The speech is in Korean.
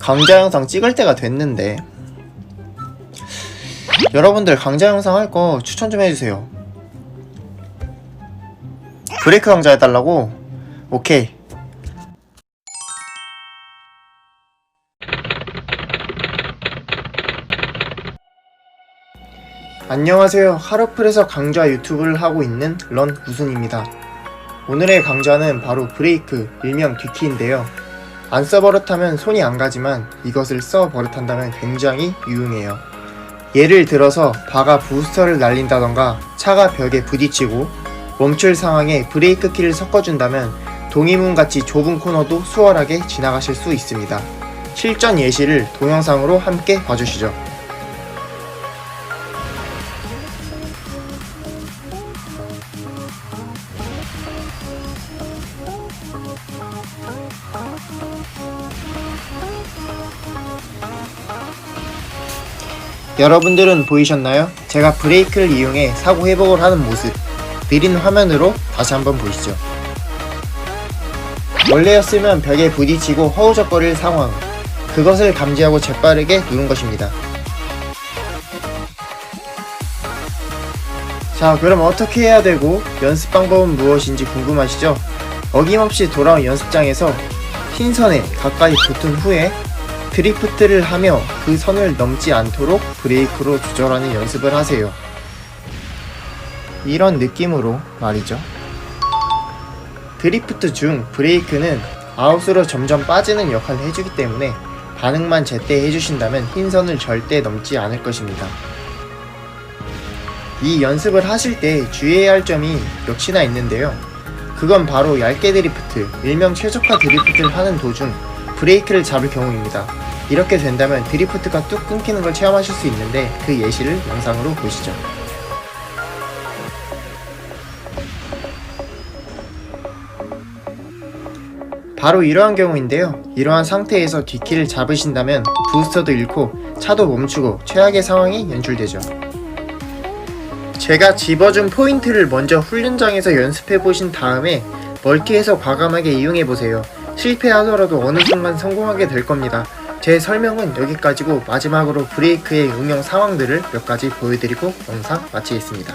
강좌 영상 찍을 때가 됐는데 여러분들 강좌 영상 할 거 추천 좀 해주세요. 브레이크 강좌 해달라고? 오케이. 안녕하세요. 하루풀에서 강좌 유튜브를 하고 있는 런 구순입니다. 오늘의 강좌는 바로 브레이크, 일명 뒤키인데요 안 써버릇하면 손이 안 가지만 이것을 써버릇한다면 굉장히 유용해요. 예를 들어서 바가 부스터를 날린다던가 차가 벽에 부딪히고 멈출 상황에 브레이크 키를 섞어준다면 동의문 같이 좁은 코너도 수월하게 지나가실 수 있습니다. 실전 예시를 동영상으로 함께 봐주시죠. 여러분들은 보이셨나요? 제가 브레이크를 이용해 사고 회복을 하는 모습 느린 화면으로 다시 한번 보시죠. 원래였으면 벽에 부딪히고 허우적거릴 상황 그것을 감지하고 재빠르게 누른 것입니다. 자 그럼 어떻게 해야 되고 연습 방법은 무엇인지 궁금하시죠? 어김없이 돌아온 연습장에서 흰 선에 가까이 붙은 후에 드리프트를 하며 그 선을 넘지 않도록 브레이크로 조절하는 연습을 하세요. 이런 느낌으로 말이죠. 드리프트 중 브레이크는 아웃으로 점점 빠지는 역할을 해주기 때문에 반응만 제때 해주신다면 흰 선을 절대 넘지 않을 것입니다. 이 연습을 하실 때 주의해야 할 점이 역시나 있는데요. 그건 바로 얇게 드리프트, 일명 최적화 드리프트를 하는 도중 브레이크를 잡을 경우입니다. 이렇게 된다면 드리프트가 뚝 끊기는 걸 체험하실 수 있는데 그 예시를 영상으로 보시죠. 바로 이러한 경우인데요. 이러한 상태에서 뒷키를 잡으신다면 부스터도 잃고 차도 멈추고 최악의 상황이 연출되죠. 제가 집어준 포인트를 먼저 훈련장에서 연습해 보신 다음에 멀티에서 과감하게 이용해 보세요. 실패하더라도 어느 순간 성공하게 될 겁니다. 제 설명은 여기까지고 마지막으로 브레이크의 응용 상황들을 몇 가지 보여드리고 영상 마치겠습니다.